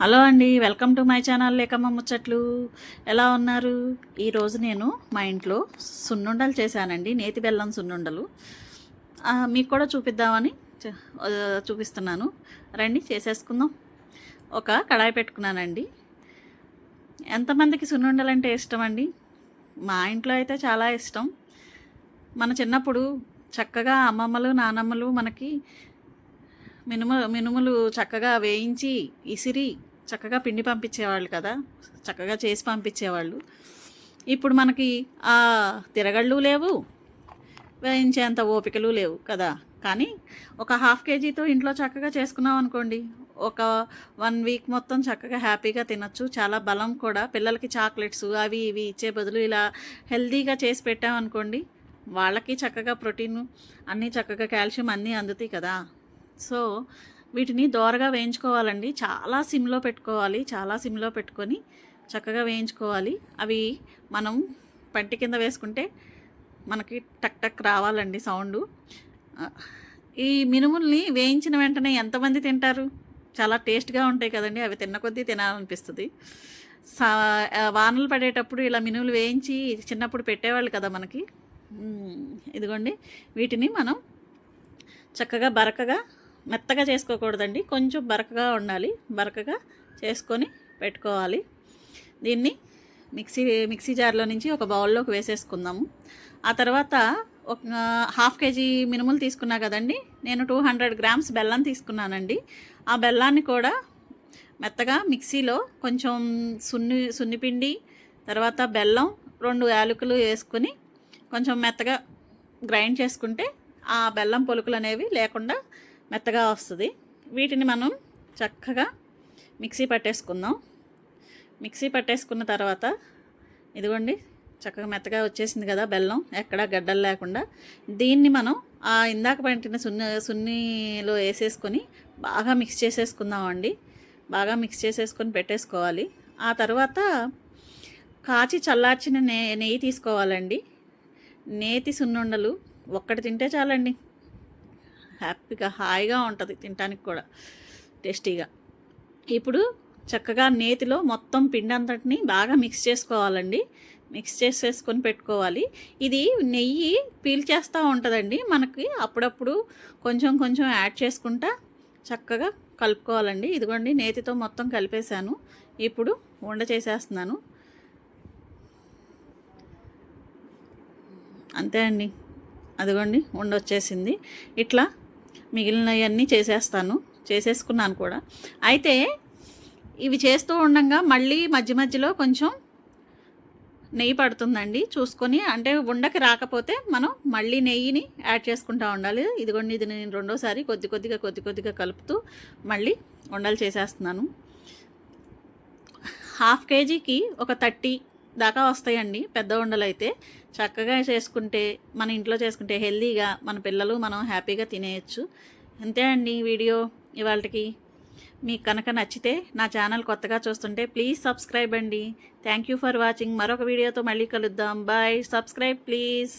Hello అండి welcome to my channel లేకమ్మ ముచ్చట్లు. ఎలా ఉన్నారు? ఈరోజు నేను మా ఇంట్లో సున్నుండలు చేశానండి నేతి బెల్లం సున్నుండలు. మీకు కూడా చూపిద్దామని చ- చూపిస్తున్నాను. రండి చేసేసుకుందాం. ఒక కడాయి పెట్టుకున్నానండి. ఎంతమందికి సున్నుండలు అంటే ఇష్టం అండి? మా ఇంట్లో అయితే చాలా ఇష్టం. మన చిన్నప్పుడు చక్కగా అమ్మమ్మలు నానమ్మలు మనకి మినుము మినుములు చక్కగా వేయించి ఇసిరి చక్కగా పిండి పంపించేవాళ్ళు కదా. చక్కగా చేసి పంపించేవాళ్ళు. ఇప్పుడు మనకి ఆ తిరగళ్ళు లేవు. వేయించేంత ఓపికలు లేవు కదా. కానీ ఒక హాఫ్ కేజీతో ఇంట్లో చక్కగా చేసుకున్నాం అనుకోండి. ఒక వన్ వీక్ మొత్తం చక్కగా హ్యాపీగా తినొచ్చు. చాలా బలం కూడా. పిల్లలకి చాక్లెట్స్ అవి ఇవి ఇచ్చే బదులు ఇలా హెల్తీగా చేసి పెట్టామనుకోండి వాళ్ళకి చక్కగా ప్రోటీన్ అన్నీ చక్కగా కాల్షియం అన్నీ అందుతాయి కదా. సో వీటిని దోరగా వేయించుకోవాలండి. చాలా సిమ్లో పెట్టుకోవాలి. చాలా సిమ్లో పెట్టుకొని చక్కగా వేయించుకోవాలి. అవి మనం పంటి కింద వేసుకుంటే మనకి టక్ టక్ రావాలండి సౌండు. ఈ మినుముల్ని వేయించిన వెంటనే ఎంతమంది తింటారు? చాలా టేస్ట్గా ఉంటాయి కదండి. అవి తిన్న కొద్దీ తినాలనిపిస్తుంది. సా వానలు పడేటప్పుడు ఇలా మినుములు వేయించి చిన్నప్పుడు పెట్టేవాళ్ళు కదా మనకి. ఇదిగోండి. వీటిని మనం చక్కగా బరకగా మెత్తగా చేసుకోకూడదండి. కొంచెం బరకగా ఉండాలి. బరకగా చేసుకొని పెట్టుకోవాలి. దీన్ని మిక్సీ మిక్సీ జార్లో నుంచి ఒక బౌల్లోకి వేసేసుకుందాము. ఆ తర్వాత ఒక హాఫ్ కేజీ మినుములు తీసుకున్నా కదండి. నేను టూ హండ్రెడ్ గ్రామ్స్ బెల్లం తీసుకున్నానండి. ఆ బెల్లాన్ని కూడా మెత్తగా మిక్సీలో కొంచెం సున్ని సున్నిపిండి తర్వాత బెల్లం రెండు యాలకులు వేసుకొని కొంచెం మెత్తగా గ్రైండ్ చేసుకుంటే ఆ బెల్లం పొలుకులు అనేవి లేకుండా మెత్తగా వస్తుంది. వీటిని మనం చక్కగా మిక్సీ పట్టేసుకుందాం. మిక్సీ పట్టేసుకున్న తర్వాత ఇదిగోండి చక్కగా మెత్తగా వచ్చేసింది కదా బెల్లం ఎక్కడా గడ్డలు లేకుండా. దీన్ని మనం ఆ ఇందాక పట్టిన సున్ని సున్నిలో వేసేసుకొని బాగా మిక్స్ చేసేసుకుందామండి. బాగా మిక్స్ చేసేసుకొని పెట్టేసుకోవాలి. ఆ తర్వాత కాచి చల్లార్చిన నే నెయ్యి తీసుకోవాలండి. నేతి సున్నుండలు ఒక్కటి తింటే చాలండి. హ్యాపీగా హాయిగా ఉంటుంది తినడానికి కూడా టేస్టీగా. ఇప్పుడు చక్కగా నేతిలో మొత్తం పిండి అంతటిని బాగా మిక్స్ చేసుకోవాలండి. మిక్స్ చేసేసుకొని పెట్టుకోవాలి. ఇది నెయ్యి పీల్చేస్తూ ఉంటుందండి. మనకి అప్పుడప్పుడు కొంచెం కొంచెం యాడ్ చేసుకుంటా చక్కగా కలుపుకోవాలండి. ఇదిగోండి నేతితో మొత్తం కలిపేశాను. ఇప్పుడు ఉండ చేసేస్తున్నాను. అంతే అండి. అదిగోండి ఉండ వచ్చేసింది ఇట్లా మిగిలినవన్నీ చేసేస్తాను. చేసేసుకున్నాను కూడా. అయితే ఇవి చేస్తూ ఉండగా మళ్ళీ మధ్య మధ్యలో కొంచెం నెయ్యి పడుతుందండి. చూసుకొని అంటే ఉండకి రాకపోతే మనం మళ్ళీ నెయ్యిని యాడ్ చేసుకుంటూ ఉండాలి. ఇదిగోండి ఇది నేను రెండోసారి కొద్ది కొద్దిగా కొద్ది కొద్దిగా కలుపుతూ మళ్ళీ ఉండలు చేసేస్తున్నాను. హాఫ్ కేజీకి ఒక థర్టీ దాకా వస్తాయండి పెద్ద ఉండలు అయితే చక్కగా చేసుకుంటే మన ఇంట్లో చేసుకుంటే హెల్తీగా మన పిల్లలు మనం హ్యాపీగా తినేయచ్చు. అంతే అండి వీడియో ఇవాళకి మీకు కనుక నచ్చితే నా ఛానల్ కొత్తగా చూస్తుంటే ప్లీజ్ సబ్స్క్రైబ్ అండి. Thank you for watching. మరొక వీడియోతో మళ్ళీ కలుద్దాం. బాయ్. Subscribe please.